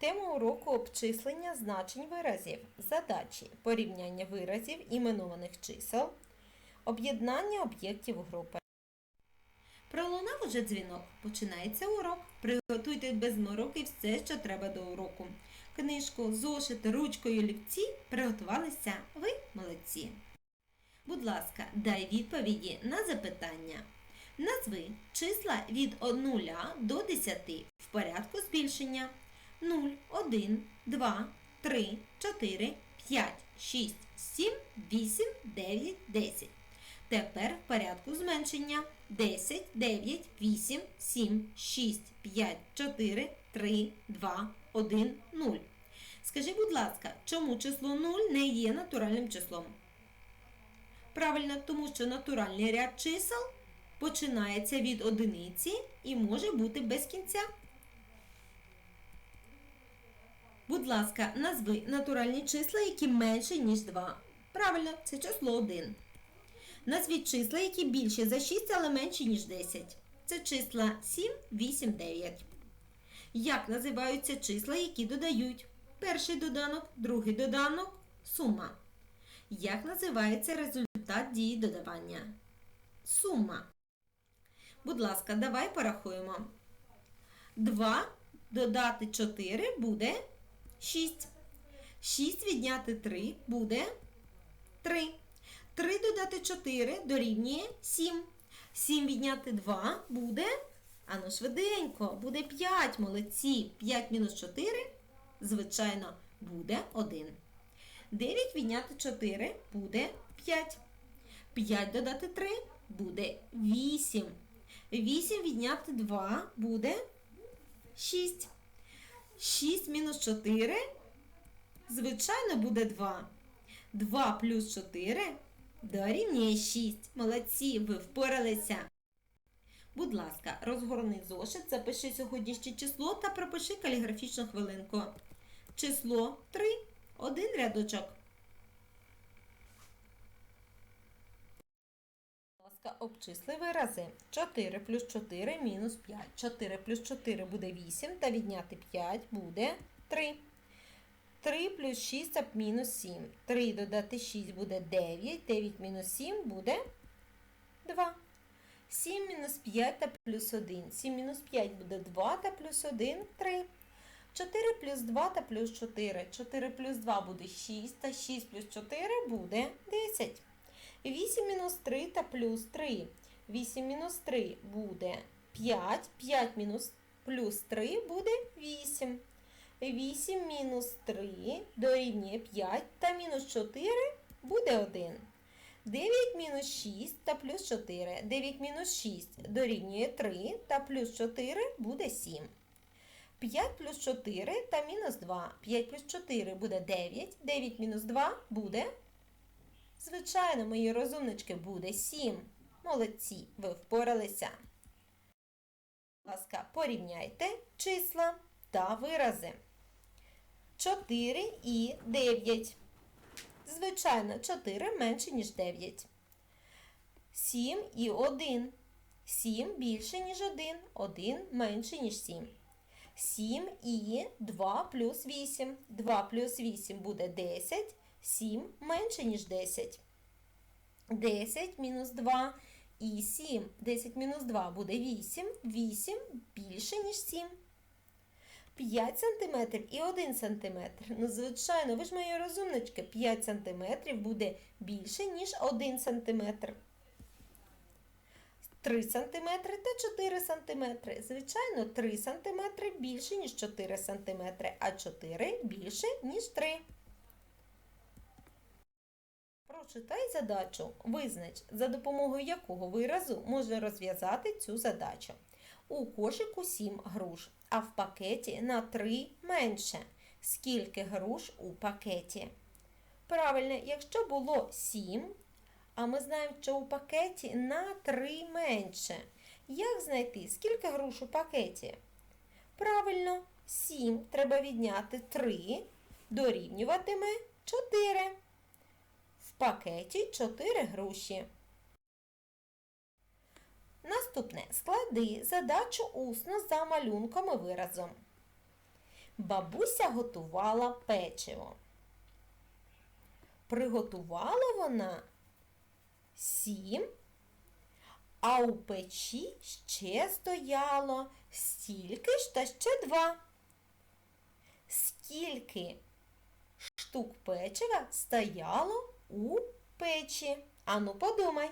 Тема уроку обчислення значень виразів, задачі, порівняння виразів іменованих чисел, об'єднання об'єктів групи. Пролунав уже дзвінок. Починається урок. Приготуйте без мороки все, що треба до уроку. Книжку, зошит, ручку і приготувалися. Ви молодці. Будь ласка, дай відповіді на запитання. Назви числа від 0 до 10 в порядку збільшення. 0, 1, 2, 3, 4, 5, 6, 7, 8, 9, 10. Тепер в порядку зменшення 10, 9, 8, 7, 6, 5, 4, 3, 2, 1, 0. Скажи, будь ласка, чому число 0 не є натуральним числом? Правильно, тому що натуральний ряд чисел починається від одиниці і може бути без кінця. Будь ласка, назви натуральні числа, які менше, ніж 2. Правильно, це число 1. Назвіть числа, які більше за 6, але менші, ніж 10. Це числа 7, 8, 9. Як називаються числа, які додають? Перший доданок, другий доданок, сума. Як називається результат дії додавання? Сума. Будь ласка, давай порахуємо. 2 додати 4 буде 6. 6 відняти 3 буде 3. 3 додати 4 дорівнює 7. 7 відняти 2 буде, ану швиденько, буде 5. Молодці. 5 мінус 4, звичайно, буде 1. 9 відняти 4 буде 5. 5 додати 3 буде 8. 8 відняти 2 буде 6. 6 мінус 4, звичайно, буде 2. 2 плюс 4 дорівнює 6. Молодці, ви впоралися. Будь ласка, розгорни зошит, запиши сьогоднішнє число та пропиши каліграфічну хвилинку. Число 3. Один рядочок. Ласка, обчисли вирази. 4 плюс 4 мінус 5. 4 плюс 4 буде 8, та відняти 5 буде 3. 3 плюс 6 та мінус 7. 3 додати 6 буде 9. 9 мінус 7 буде 2. 7 мінус 5 та плюс 1. 7 мінус 5 буде 2 та плюс 1 3. 4 плюс 2 та плюс 4. 4 плюс 2 буде 6, та 6 плюс 4 буде 10. 8 мінус 3 та плюс 3. 8 мінус 3 буде 5. 5 мінус плюс 3 буде 8. 8 мінус 3 дорівнює 5 та мінус 4 буде 1. 9 мінус 6 та плюс 4. 9 мінус 6 дорівнює 3 та плюс 4 буде 7. 5 плюс 4 та мінус 2. 5 плюс 4 буде 9. 9 мінус 2 буде. Звичайно, мої розумнички буде 7. Молодці, ви впоралися. Будь ласка, порівняйте числа та вирази. 4 і 9. Звичайно, 4 менше, ніж 9. 7 і 1. 7 більше, ніж 1. 1 менше, ніж 7. 7 і 2 плюс 8. 2 плюс 8 буде 10. 7 менше, ніж 10. 10 мінус 2 і 7. 10 мінус 2 буде 8. 8 більше, ніж 7. 5 см і 1 см. Ну, звичайно, ви ж мої розумнички, 5 см буде більше, ніж 1 см. 3 см та 4 см. Звичайно, 3 см більше, ніж 4 см, а 4 більше, ніж 3. Прочитай задачу. Визнач, за допомогою якого виразу можна розв'язати цю задачу. У кошику 7 груш, а в пакеті на 3 менше. Скільки груш у пакеті? Правильно, якщо було 7, а ми знаємо, що у пакеті на 3 менше. Як знайти, скільки груш у пакеті? Правильно, 7 треба відняти 3, дорівнюватиме 4. Пакеті 4 груші. Наступне склади задачу усно за малюнком і виразом. Бабуся готувала печиво. Приготувала вона сім, а у печі ще стояло стільки ж та ще два. Скільки штук печива стояло у печі? Ану, подумай.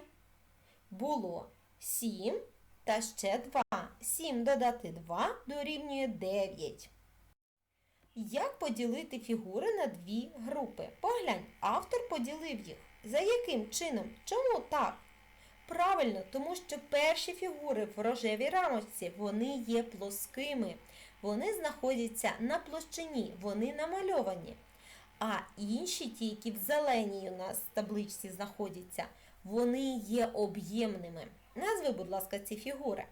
Було сім та ще два. Сім додати два дорівнює дев'ять. Як поділити фігури на дві групи? Поглянь, автор поділив їх. За яким чином? Чому так? Правильно, тому що перші фігури в рожевій рамочці вони є плоскими. Вони знаходяться на площині, вони намальовані. А інші, ті, які в зеленій у нас табличці знаходяться, вони є об'ємними. Назви, будь ласка, ці фігури.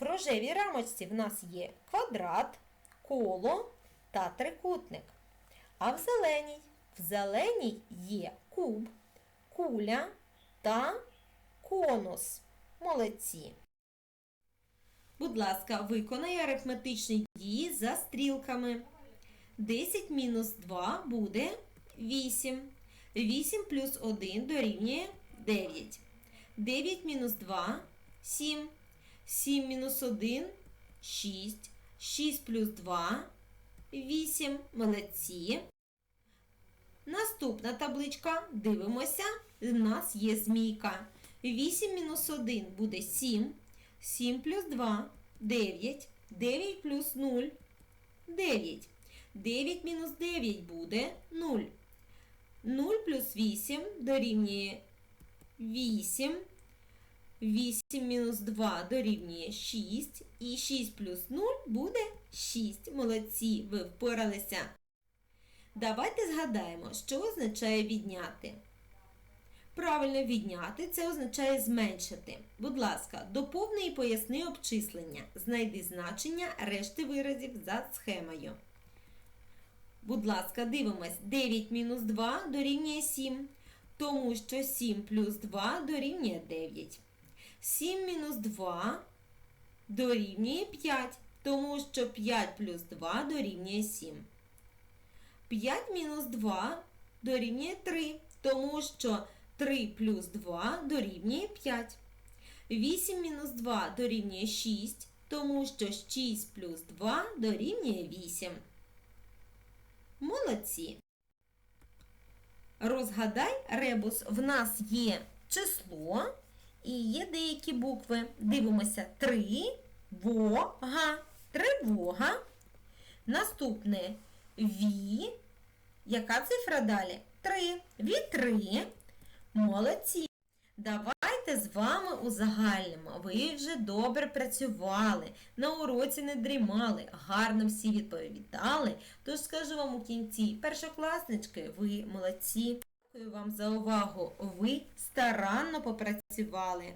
В рожевій рамочці в нас є квадрат, коло та трикутник. А в зеленій, в зеленій є куб, куля та конус. Молодці. Будь ласка, виконай арифметичні дії за стрілками. 10 мінус 2 буде 8. 8 плюс 1 дорівнює 9. 9 мінус 2 7. 7 мінус 1 6. 6 плюс 2 8. Молодці. Наступна табличка. Дивимося. У нас є змійка. 8 мінус 1 буде 7. 7 плюс 2 9. 9 плюс 0 9. 9 мінус 9 буде 0. 0 плюс 8 дорівнює 8. 8 мінус 2 дорівнює 6. І 6 плюс 0 буде 6. Молодці, ви впоралися. Давайте згадаємо, що означає відняти. Правильно відняти це означає зменшити. Будь ласка, доповни і поясни обчислення. Знайди значення решти виразів за схемою. Будь ласка, дивимось. 9 мінус 2 дорівнює 7, тому що 7 плюс 2 дорівнює 9. 7 мінус 2 дорівнює 5, тому що 5 плюс 2 дорівнює 7. 5 мінус 2 дорівнює 3, тому що 3 плюс 2 дорівнює 5. 8 мінус 2 дорівнює 6, тому що 6 плюс 2 дорівнює 8. Молодці. Розгадай ребус. В нас є число і є деякі букви. Дивимося тривога. Тривога. Наступне ві. Яка цифра далі? Три. Вітри. Молодці. Давайте з вами узагальнимо. Ви вже добре працювали, на уроці не дрімали, гарно всі відповідали. Тож скажу вам у кінці, першокласнички, ви молодці. Дякую вам за увагу. Ви старанно попрацювали.